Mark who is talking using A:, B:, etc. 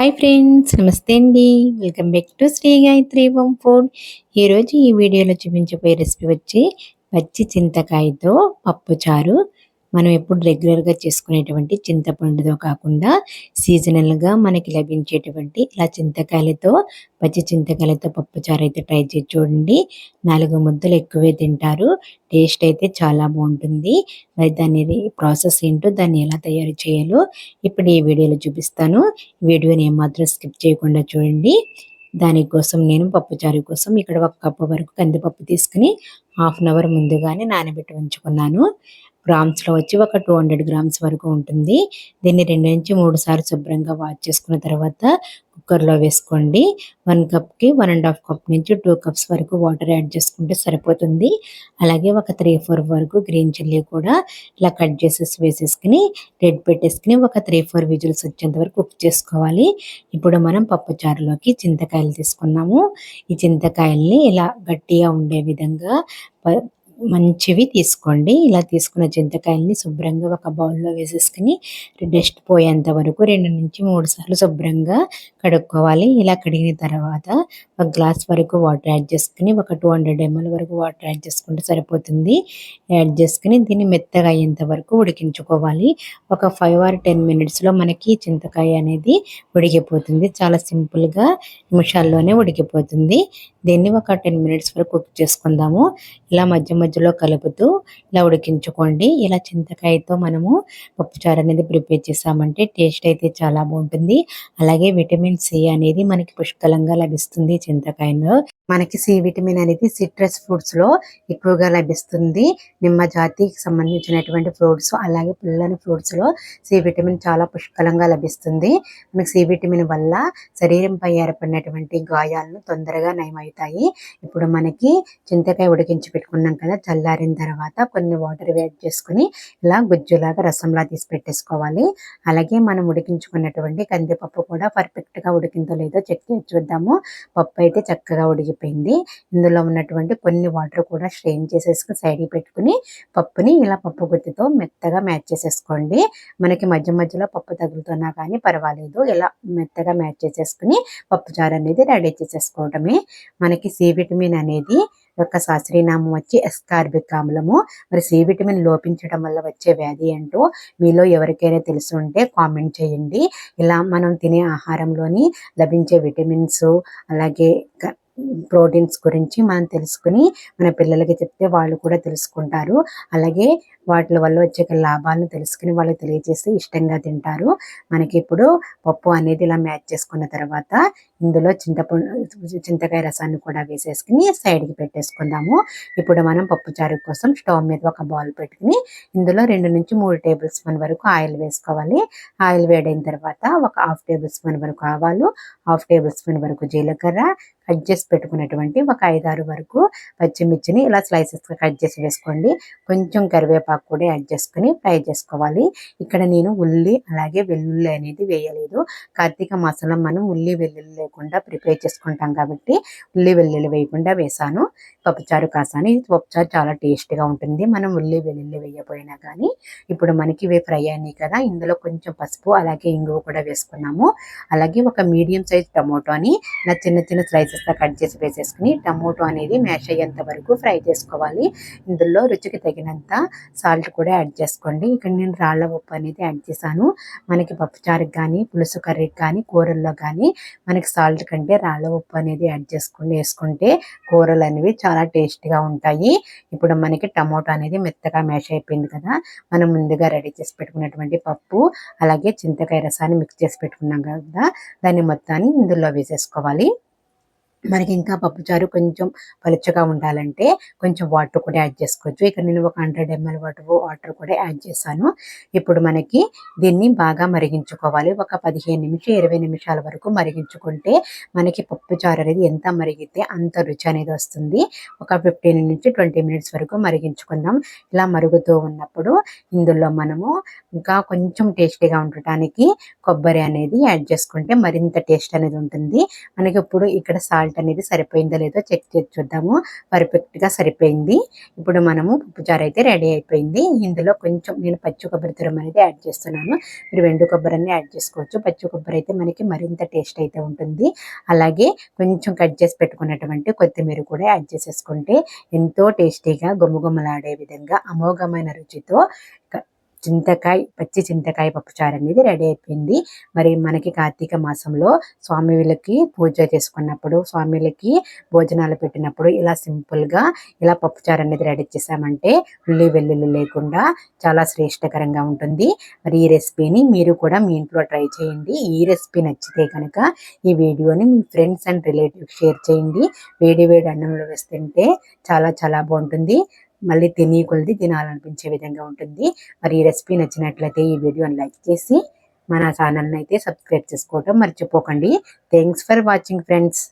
A: Hi friends నమస్తే అండి. Welcome back to Sri Gayatri home food. ఈరోజు ఈ వీడియోలో చూపించబోయే రెసిపీ వచ్చి పచ్చి చింతకాయతో పప్పుచారు మనం ఎప్పుడు రెగ్యులర్గా చేసుకునేటువంటి చింతపండుతో కాకుండా సీజనల్గా మనకి లభించేటువంటి ఇలా చింతకాయలతో పచ్చి చింతకాయలతో పప్పుచారు అయితే ట్రై చేసి చూడండి. నాలుగు ముద్దలు ఎక్కువే తింటారు. టేస్ట్ అయితే చాలా బాగుంటుంది. మరి దాని ప్రాసెస్ ఏంటో దాన్ని ఎలా తయారు చేయాలో ఇప్పుడు ఈ వీడియోలో చూపిస్తాను. వీడియోని ఏమాత్రం స్కిప్ చేయకుండా చూడండి. దానికోసం నేను పప్పుచారు కోసం ఇక్కడ ఒక కప్పు వరకు కందిపప్పు తీసుకుని హాఫ్ అన్ అవర్ ముందుగానే నానబెట్టి ఉంచుకున్నాను. గ్రామ్స్లో వచ్చి ఒక టూ హండ్రెడ్ గ్రామ్స్ వరకు ఉంటుంది. దీన్ని రెండు నుంచి మూడు సార్లు శుభ్రంగా వాష్ చేసుకున్న తర్వాత కుక్కర్లో వేసుకోండి. వన్ కప్కి వన్ అండ్ హాఫ్ కప్ నుంచి టూ కప్స్ వరకు వాటర్ యాడ్ చేసుకుంటే సరిపోతుంది. అలాగే ఒక త్రీ ఫోర్ వరకు గ్రీన్ చిల్లీ కూడా ఇలా కట్ చేసేసి వేసేసుకుని రెడ్ పెట్టేసుకుని ఒక త్రీ ఫోర్ విజిల్స్ వచ్చేంత వరకు కుక్ చేసుకోవాలి. ఇప్పుడు మనం పప్పు చారులోకి చింతకాయలు తీసుకున్నాము. ఈ చింతకాయల్ని ఇలా గట్టిగా ఉండే విధంగా మంచివి తీసుకోండి. ఇలా తీసుకున్న చింతకాయల్ని శుభ్రంగా ఒక బౌల్లో వేసేసుకుని డస్ట్ పోయేంత వరకు రెండు నుంచి మూడు సార్లు శుభ్రంగా కడుక్కోవాలి. ఇలా కడిగిన తర్వాత ఒక గ్లాస్ వరకు వాటర్ యాడ్ చేసుకుని ఒక టూ హండ్రెడ్ ఎంఎల్ వరకు వాటర్ యాడ్ చేసుకుంటే సరిపోతుంది. యాడ్ చేసుకుని దీన్ని మెత్తగా అయ్యేంత వరకు ఉడికించుకోవాలి. ఒక ఫైవ్ ఆర్ టెన్ మినిట్స్లో మనకి చింతకాయ అనేది ఉడికిపోతుంది. చాలా సింపుల్గా నిమిషాల్లోనే ఉడికిపోతుంది. దీన్ని ఒక టెన్ మినిట్స్ వరకు కుక్ చేసుకుందాము. ఇలా మధ్య మధ్యలో కలుపుతూ ఇలా ఉడికించుకోండి. ఇలా చింతకాయతో మనము పప్పుచారు అనేది ప్రిపేర్ చేసామంటే టేస్ట్ అయితే చాలా బాగుంటుంది. అలాగే విటమిన్ సి అనేది మనకి పుష్కలంగా లభిస్తుంది చింతకాయలో. మనకి సి విటమిన్ అనేది సిట్రస్ ఫ్రూట్స్లో ఎక్కువగా లభిస్తుంది. నిమ్మ జాతికి సంబంధించినటువంటి ఫ్రూట్స్ అలాగే పుల్లని ఫ్రూట్స్లో సి విటమిన్ చాలా పుష్కలంగా లభిస్తుంది. మనకి సి విటమిన్ వల్ల శరీరంపై ఏర్పడినటువంటి గాయాలను తొందరగా నయమవుతాయి. ఇప్పుడు మనకి చింతకాయ ఉడికించి పెట్టుకున్నాం కదా చల్లారిన తర్వాత కొన్ని వాటర్ వేడ్ చేసుకుని ఇలా గుజ్జులాగా రసంలా తీసి పెట్టేసుకోవాలి. అలాగే మనం ఉడికించుకున్నటువంటి కందిపప్పు కూడా పర్ఫెక్ట్గా ఉడికిందో లేదో చెక్ చేసి చూద్దాము. పప్పు అయితే చక్కగా ఉడికిపోయింది. ఇందులో ఉన్నటువంటి కొన్ని వాటర్ కూడా స్ట్రెయిన్ చేసేసుకుని సైడ్కి పెట్టుకుని పప్పుని ఇలా పప్పు గుత్తితో మెత్తగా మ్యాచ్ చేసేసుకోండి. మనకి మధ్య మధ్యలో పప్పు తగులుతున్నా కానీ పర్వాలేదు. ఇలా మెత్తగా మ్యాచ్ చేసేసుకుని పప్పుచారు అనేది రెడీ చేసేసుకోవటమే మనకి సి విటమిన్ అనేది యొక్క శాస్త్రీయనామం వచ్చి ఎస్కార్బిక్ ఆమ్లము. మరి సి విటమిన్ లోపించడం వల్ల వచ్చే వ్యాధి అంటూ మీలో ఎవరికైనా తెలిసి ఉంటే కామెంట్ చేయండి. ఇలా మనం తినే ఆహారంలోని లభించే విటమిన్స్ అలాగే ప్రోటీన్స్ గురించి మనం తెలుసుకుని మన పిల్లలకి చెప్తే వాళ్ళు కూడా తెలుసుకుంటారు. అలాగే వాటి వల్ల వచ్చే లాభాలను తెలుసుకుని వాళ్ళకి తెలియజేసి ఇష్టంగా తింటారు. మనకి ఇప్పుడు పప్పు అనేది ఇలా మ్యాచ్ చేసుకున్న తర్వాత ఇందులో చింతపండు చింతకాయ రసాన్ని కూడా వేసేసుకుని సైడ్కి పెట్టేసుకుందాము. ఇప్పుడు మనం పప్పు చారు కోసం స్టవ్ మీద ఒక బౌల్ పెట్టుకుని ఇందులో రెండు నుంచి మూడు టేబుల్ స్పూన్ వరకు ఆయిల్ వేసుకోవాలి. ఆయిల్ వేడైన తర్వాత ఒక హాఫ్ టేబుల్ స్పూన్ వరకు ఆవాలు హాఫ్ టేబుల్ స్పూన్ వరకు జీలకర్ర కట్ పెట్టుకున్నటువంటి ఒక ఐదారు వరకు పచ్చిమిర్చిని ఇలా స్లైసెస్గా కట్ చేసి వేసుకోండి. కొంచెం కరివేపాకు కూడా యాడ్ చేసుకుని ఫ్రై చేసుకోవాలి. ఇక్కడ నేను ఉల్లి అలాగే వెల్లుల్లి అనేది వేయలేదు. కార్తీక మాసంలో మనం ఉల్లి వెల్లుల్లి లేకుండా ప్రిపేర్ చేసుకుంటాం కాబట్టి ఉల్లి వెల్లుల్లి వేయకుండా వేసాను. పప్పుచారు కాసాను. ఇది పప్పుచారు చాలా టేస్ట్గా ఉంటుంది. మనం ఉల్లి వెల్లుల్లి వేయపోయినా కానీ ఇప్పుడు మనకి ఇవి ఫ్రై అయినాయి కదా ఇందులో కొంచెం పసుపు అలాగే ఇంగువ కూడా వేసుకున్నాము. అలాగే ఒక మీడియం సైజ్ టమోటోని నా చిన్న చిన్న స్లైసెస్గా కట్ చేసి వేసేసుకుని టమోటో అనేది మ్యాష్ అయ్యేంత వరకు ఫ్రై చేసుకోవాలి. ఇందులో రుచికి తగినంత సాల్ట్ కూడా యాడ్ చేసుకోండి. ఇక్కడ నేను రాళ్ళ ఉప్పు అనేది యాడ్ చేశాను. మనకి పప్పుచారుకి కానీ పులుసు కర్రీకి కానీ కూరల్లో కానీ మనకి సాల్ట్ కంటే రాళ్ళ ఉప్పు అనేది యాడ్ చేసుకుని వేసుకుంటే కూరలు అనేవి చాలా టేస్ట్గా ఉంటాయి. ఇప్పుడు మనకి టమోటో అనేది మెత్తగా మ్యాష్ అయిపోయింది కదా మనం ముందుగా రెడీ చేసి పెట్టుకున్నటువంటి పప్పు అలాగే చింతకాయ రసాన్ని మిక్స్ చేసి పెట్టుకున్నాం కదా దాన్ని మొత్తాన్ని ఇందులో వేసేసుకోవాలి. మనకి ఇంకా పప్పుచారు కొంచెం పలుచగా ఉండాలంటే కొంచెం వాటర్ కూడా యాడ్ చేసుకోవచ్చు. ఇక్కడ నేను ఒక హండ్రెడ్ ఎంఎల్ వాటర్ వాటర్ కూడా యాడ్ చేశాను. ఇప్పుడు మనకి దీన్ని బాగా మరిగించుకోవాలి. ఒక పదిహేను నిమిషం ఇరవై నిమిషాల వరకు మరిగించుకుంటే మనకి పప్పుచారు అనేది ఎంత మరిగితే అంత రుచి అనేది వస్తుంది. ఒక ఫిఫ్టీన్ నుంచి ట్వంటీ మినిట్స్ వరకు మరిగించుకుందాం. ఇలా మరుగుతూ ఉన్నప్పుడు ఇందులో మనము ఇంకా కొంచెం టేస్టీగా ఉండటానికి కొబ్బరి అనేది యాడ్ చేసుకుంటే మరింత టేస్ట్ అనేది ఉంటుంది. మనకి ఇప్పుడు ఇక్కడ సాల్ట్ సాల్ట్ అనేది సరిపోయిందో లేదో చెక్ చేసి చూద్దాము. పర్ఫెక్ట్గా సరిపోయింది. ఇప్పుడు మనము పప్పుచారు అయితే రెడీ అయిపోయింది. ఇందులో కొంచెం నేను పచ్చి కొబ్బరి తురం అనేది యాడ్ చేస్తున్నాను. మీరు వెండు కొబ్బరి అన్ని యాడ్ చేసుకోవచ్చు. పచ్చి కొబ్బరి అయితే మనకి మరింత టేస్ట్ అయితే ఉంటుంది. అలాగే కొంచెం కట్ చేసి పెట్టుకున్నటువంటి కొత్తిమీర కూడా యాడ్ చేసేసుకుంటే ఎంతో టేస్టీగా గుమ్మగుమ్మలాడే విధంగా అమోఘమైన రుచితో చింతకాయ పచ్చి చింతకాయ పప్పుచారు అనేది రెడీ అయిపోయింది. మరి మనకి కార్తీక మాసంలో స్వామిలకి పూజ చేసుకున్నప్పుడు స్వామిలకి భోజనాలు పెట్టినప్పుడు ఇలా సింపుల్గా ఇలా పప్పుచారు అనేది రెడీ చేసామంటే ఉల్లి వెల్లుల్లి లేకుండా చాలా శ్రేష్టకరంగా ఉంటుంది. మరి ఈ రెసిపీని మీరు కూడా మీ ఇంట్లో ట్రై చేయండి. ఈ రెసిపీ నచ్చితే కనుక ఈ వీడియోని మీ ఫ్రెండ్స్ అండ్ రిలేటివ్స్ షేర్ చేయండి. వేడి వేడి అన్నంలో వేస్తుంటే చాలా చాలా బాగుంటుంది. మళ్ళీ తిని కొలిది తినాలనిపించే విధంగా ఉంటుంది. మరి ఈ రెసిపీ నచ్చినట్లయితే ఈ వీడియోని లైక్ చేసి మన ఛానల్ని అయితే సబ్స్క్రైబ్ చేసుకోవటం మర్చిపోకండి. Thanks for watching friends